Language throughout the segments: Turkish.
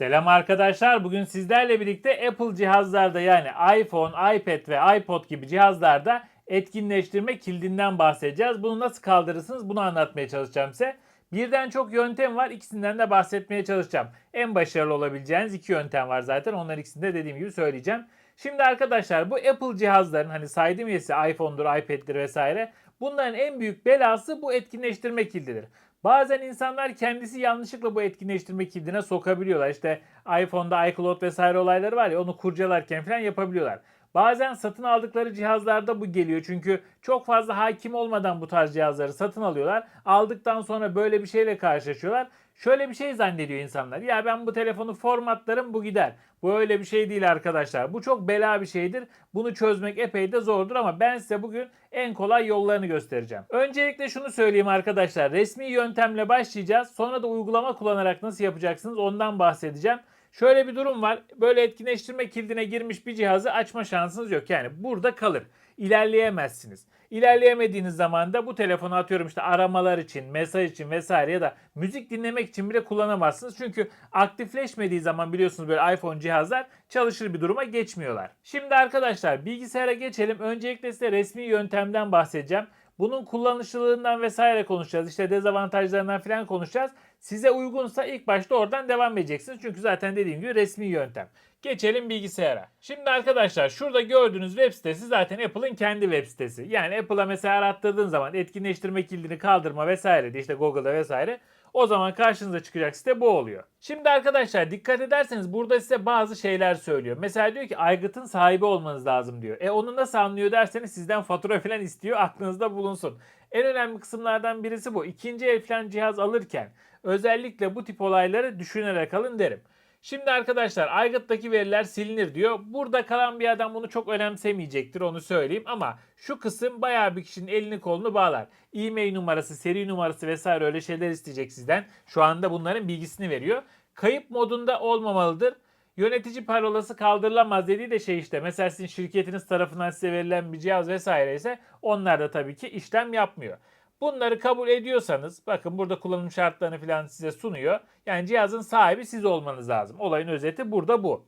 Selam arkadaşlar. Bugün sizlerle birlikte Apple cihazlarda yani iPhone, iPad ve iPod gibi cihazlarda etkinleştirme kildinden bahsedeceğiz. Bunu nasıl kaldırırsınız bunu anlatmaya çalışacağım size. Birden çok yöntem var. İkisinden de bahsetmeye çalışacağım. En başarılı olabileceğiniz iki yöntem var zaten. Onların ikisini de dediğim gibi söyleyeceğim. Şimdi arkadaşlar bu Apple cihazların hani saydım ya size iPhone'dur, iPad'dir vesaire. Bunların en büyük belası bu etkinleştirme kildidir. Bazen insanlar kendisi yanlışlıkla bu etkinleştirme kilidine sokabiliyorlar. İşte iPhone'da iCloud vesaire olayları var ya onu kurcalarken falan yapabiliyorlar. Bazen satın aldıkları cihazlarda bu geliyor. Çünkü çok fazla hakim olmadan bu tarz cihazları satın alıyorlar. Aldıktan sonra böyle bir şeyle karşılaşıyorlar. Şöyle bir şey zannediyor insanlar. Ya ben bu telefonu formatlarım bu gider. Bu öyle bir şey değil arkadaşlar. Bu çok bela bir şeydir. Bunu çözmek epey de zordur ama ben size bugün en kolay yollarını göstereceğim. Öncelikle şunu söyleyeyim arkadaşlar. Resmi yöntemle başlayacağız. Sonra da uygulama kullanarak nasıl yapacaksınız ondan bahsedeceğim. Şöyle bir durum var. Böyle etkinleştirme kilidine girmiş bir cihazı açma şansınız yok. Yani burada kalır. İlerleyemezsiniz. İlerleyemediğiniz zaman da bu telefonu atıyorum işte aramalar için, mesaj için vesaire ya da müzik dinlemek için bile kullanamazsınız. Çünkü aktifleşmediği zaman biliyorsunuz böyle iPhone cihazlar çalışır bir duruma geçmiyorlar. Şimdi arkadaşlar bilgisayara geçelim. Öncelikle size resmi yöntemden bahsedeceğim. Bunun kullanışlılığından vesaire konuşacağız. İşte dezavantajlarından falan konuşacağız. Size uygunsa ilk başta oradan devam edeceksiniz. Çünkü zaten dediğim gibi resmi yöntem. Geçelim bilgisayara. Şimdi arkadaşlar şurada gördüğünüz web sitesi zaten Apple'ın kendi web sitesi. Yani Apple'a mesela arattırdığın zaman etkinleştirme kilidini kaldırma vesaire de işte Google'da vesaire o zaman karşınıza çıkacak site bu oluyor. Şimdi arkadaşlar dikkat ederseniz burada size bazı şeyler söylüyor. Mesela diyor ki aygıtın sahibi olmanız lazım diyor. E onu nasıl anlıyor derseniz sizden fatura falan istiyor aklınızda bulunsun. En önemli kısımlardan birisi bu. İkinci el falan cihaz alırken özellikle bu tip olayları düşünerek alın derim. Şimdi arkadaşlar aygıttaki veriler silinir diyor. Burada kalan bir adam bunu çok önemsemeyecektir onu söyleyeyim ama şu kısım bayağı bir kişinin elini kolunu bağlar. E-mail numarası, seri numarası vesaire öyle şeyler isteyecek sizden. Şu anda bunların bilgisini veriyor. Kayıp modunda olmamalıdır. Yönetici parolası kaldırılamaz dediği de şey işte. Mesela sizin şirketiniz tarafından size verilen bir cihaz vesaire ise onlar da tabii ki işlem yapmıyor. Bunları kabul ediyorsanız bakın burada kullanım şartlarını falan size sunuyor. Yani cihazın sahibi siz olmanız lazım. Olayın özeti burada bu.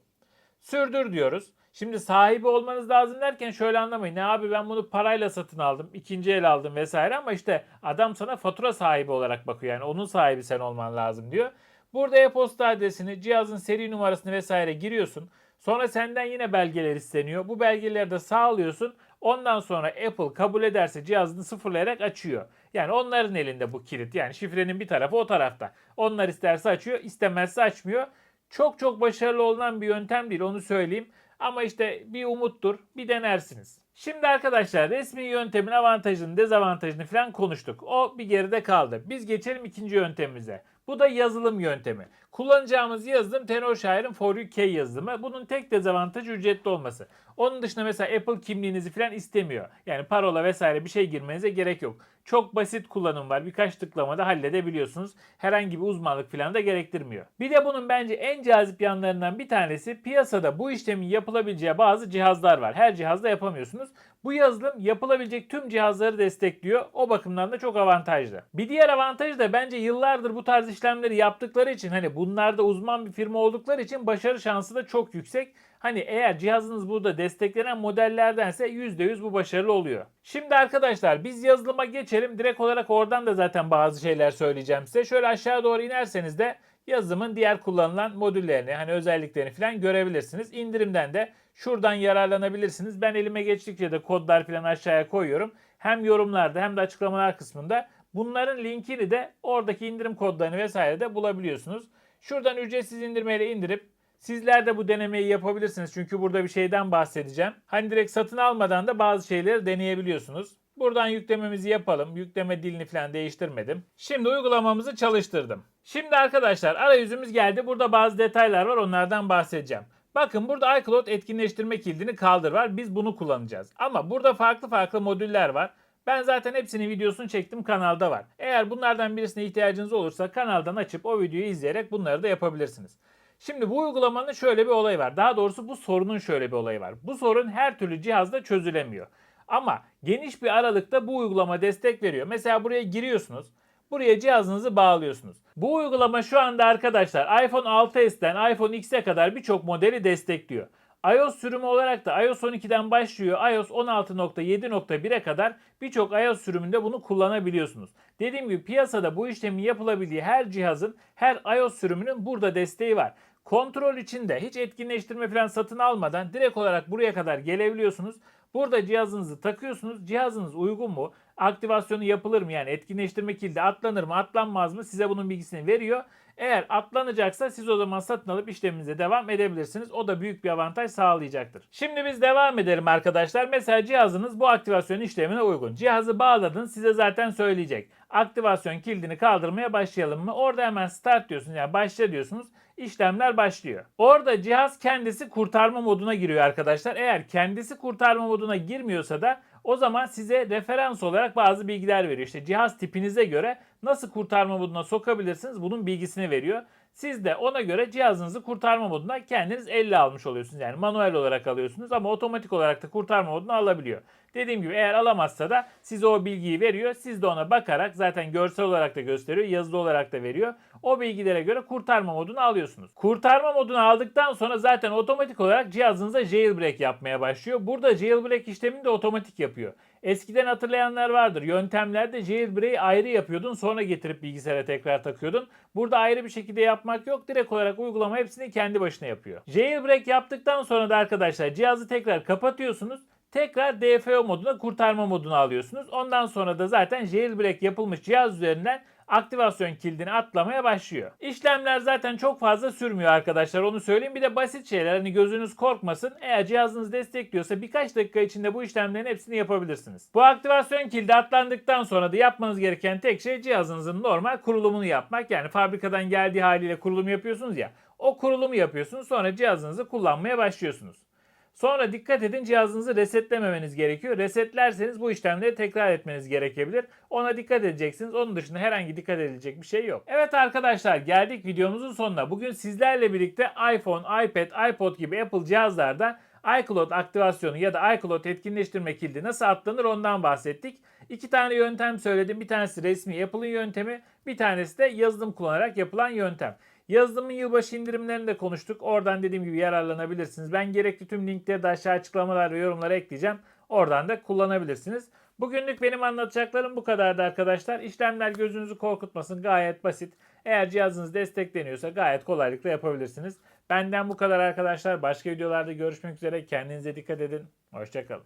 Sürdür diyoruz. Şimdi sahibi olmanız lazım derken şöyle anlamayın. Ne abi ben bunu parayla satın aldım, ikinci el aldım vesaire ama işte adam sana fatura sahibi olarak bakıyor. Yani onun sahibi sen olman lazım diyor. Burada e-posta adresini, cihazın seri numarasını vesaire giriyorsun. Sonra senden yine belgeler isteniyor. Bu belgeleri de sağlıyorsun. Ondan sonra Apple kabul ederse cihazını sıfırlayarak açıyor. Yani onların elinde bu kilit. Yani şifrenin bir tarafı o tarafta. Onlar isterse açıyor, istemezse açmıyor. Çok çok başarılı olunan bir yöntem değil onu söyleyeyim. Ama işte bir umuttur, bir denersiniz. Şimdi arkadaşlar resmi yöntemin avantajını, dezavantajını falan konuştuk. O bir geride kaldı. Biz geçelim ikinci yöntemimize. Bu da yazılım yöntemi. Kullanacağımız yazılım Tenorshire For UK yazılımı. Bunun tek dezavantajı ücretli olması. Onun dışında mesela Apple kimliğinizi falan istemiyor. Yani parola vesaire bir şey girmenize gerek yok. Çok basit kullanım var. Birkaç tıklamada halledebiliyorsunuz. Herhangi bir uzmanlık falan da gerektirmiyor. Bir de bunun bence en cazip yanlarından bir tanesi piyasada bu işlemin yapılabileceği bazı cihazlar var. Her cihazda yapamıyorsunuz. Bu yazılım yapılabilecek tüm cihazları destekliyor. O bakımdan da çok avantajlı. Bir diğer avantajı da bence yıllardır bu tarz işlemleri yaptıkları için hani bunlarda uzman bir firma oldukları için başarı şansı da çok yüksek. Hani eğer cihazınız burada desteklenen modellerdense %100 bu başarılı oluyor. Şimdi arkadaşlar biz yazılıma geçelim. Direkt olarak oradan da zaten bazı şeyler söyleyeceğim size. Şöyle aşağı doğru inerseniz de yazılımın diğer kullanılan modüllerini hani özelliklerini falan görebilirsiniz. İndirimden de şuradan yararlanabilirsiniz. Ben elime geçtikçe de kodlar falan aşağıya koyuyorum. Hem yorumlarda hem de açıklamalar kısmında bunların linkini de oradaki indirim kodlarını vesaire de bulabiliyorsunuz. Şuradan ücretsiz indirmeyle indirip Sizler de bu denemeyi yapabilirsiniz. Çünkü burada bir şeyden bahsedeceğim. Hani direkt satın almadan da bazı şeyleri deneyebiliyorsunuz. Buradan yüklememizi yapalım. Yükleme dilini falan değiştirmedim. Şimdi uygulamamızı çalıştırdım. Şimdi arkadaşlar arayüzümüz geldi. Burada bazı detaylar var. Onlardan bahsedeceğim. Bakın burada iCloud etkinleştirme kilidini kaldır var. Biz bunu kullanacağız. Ama burada farklı farklı modüller var. Ben zaten hepsinin videosunu çektim kanalda var. Eğer bunlardan birisine ihtiyacınız olursa kanaldan açıp o videoyu izleyerek bunları da yapabilirsiniz. Şimdi bu uygulamanın şöyle bir olayı var. Daha doğrusu bu sorunun şöyle bir olayı var. Bu sorun her türlü cihazda çözülemiyor. Ama geniş bir aralıkta bu uygulama destek veriyor. Mesela buraya giriyorsunuz. Buraya cihazınızı bağlıyorsunuz. Bu uygulama şu anda arkadaşlar iPhone 6s'ten iPhone X'e kadar birçok modeli destekliyor. iOS sürümü olarak da iOS 12'den başlıyor. iOS 16.7.1'e kadar birçok iOS sürümünde bunu kullanabiliyorsunuz. Dediğim gibi piyasada bu işlemin yapılabildiği her cihazın, her iOS sürümünün burada desteği var. Kontrol için de hiç etkinleştirme falan satın almadan direkt olarak buraya kadar gelebiliyorsunuz. Burada cihazınızı takıyorsunuz. Cihazınız uygun mu? Aktivasyonu yapılır mı? Yani etkinleştirme kilidi atlanır mı, atlanmaz mı? Size bunun bilgisini veriyor. Eğer atlanacaksa siz o zaman satın alıp işleminize devam edebilirsiniz. O da büyük bir avantaj sağlayacaktır. Şimdi biz devam edelim arkadaşlar. Mesela cihazınız bu aktivasyon işlemine uygun. Cihazı bağladınız size zaten söyleyecek. Aktivasyon kilidini kaldırmaya başlayalım mı? Orada hemen start diyorsunuz yani başla diyorsunuz. İşlemler başlıyor. Orada cihaz kendisi kurtarma moduna giriyor arkadaşlar. Eğer kendisi kurtarma moduna girmiyorsa da o zaman size referans olarak bazı bilgiler veriyor. İşte cihaz tipinize göre nasıl kurtarma moduna sokabilirsiniz bunun bilgisini veriyor. Siz de ona göre cihazınızı kurtarma moduna kendiniz elle almış oluyorsunuz. Yani manuel olarak alıyorsunuz ama otomatik olarak da kurtarma moduna alabiliyor. Dediğim gibi eğer alamazsa da size o bilgiyi veriyor. Siz de ona bakarak zaten görsel olarak da gösteriyor, yazılı olarak da veriyor. O bilgilere göre kurtarma modunu alıyorsunuz. Kurtarma modunu aldıktan sonra zaten otomatik olarak cihazınıza jailbreak yapmaya başlıyor. Burada jailbreak işlemini de otomatik yapıyor. Eskiden hatırlayanlar vardır. Yöntemlerde jailbreak'i ayrı yapıyordun sonra getirip bilgisayara tekrar takıyordun. Burada ayrı bir şekilde yapmak yok. Direkt olarak uygulama hepsini kendi başına yapıyor. Jailbreak yaptıktan sonra da arkadaşlar cihazı tekrar kapatıyorsunuz. Tekrar DFO moduna kurtarma moduna alıyorsunuz. Ondan sonra da zaten jailbreak yapılmış cihaz üzerinden aktivasyon kilidini atlamaya başlıyor. İşlemler zaten çok fazla sürmüyor arkadaşlar onu söyleyeyim. Bir de basit şeyler hani gözünüz korkmasın. Eğer cihazınız destekliyorsa birkaç dakika içinde bu işlemlerin hepsini yapabilirsiniz. Bu aktivasyon kilidi atlandıktan sonra da yapmanız gereken tek şey cihazınızın normal kurulumunu yapmak. Yani fabrikadan geldiği haliyle kurulum yapıyorsunuz ya. O kurulumu yapıyorsunuz sonra cihazınızı kullanmaya başlıyorsunuz. Sonra dikkat edin cihazınızı resetlememeniz gerekiyor. Resetlerseniz bu işlemleri tekrar etmeniz gerekebilir. Ona dikkat edeceksiniz. Onun dışında herhangi dikkat edilecek bir şey yok. Evet arkadaşlar geldik videomuzun sonuna. Bugün sizlerle birlikte iPhone, iPad, iPod gibi Apple cihazlarda iCloud aktivasyonu ya da iCloud etkinleştirme kilidi nasıl atlanır ondan bahsettik. İki tane yöntem söyledim. Bir tanesi resmi Apple'ın yöntemi, bir tanesi de yazılım kullanarak yapılan yöntem. Yazılımın yılbaşı indirimlerini de konuştuk. Oradan dediğim gibi yararlanabilirsiniz. Ben gerekli tüm linkleri de aşağı açıklamalar ve yorumlara ekleyeceğim. Oradan da kullanabilirsiniz. Bugünlük benim anlatacaklarım bu kadardı arkadaşlar. İşlemler gözünüzü korkutmasın. Gayet basit. Eğer cihazınız destekleniyorsa gayet kolaylıkla yapabilirsiniz. Benden bu kadar arkadaşlar. Başka videolarda görüşmek üzere. Kendinize dikkat edin. Hoşçakalın.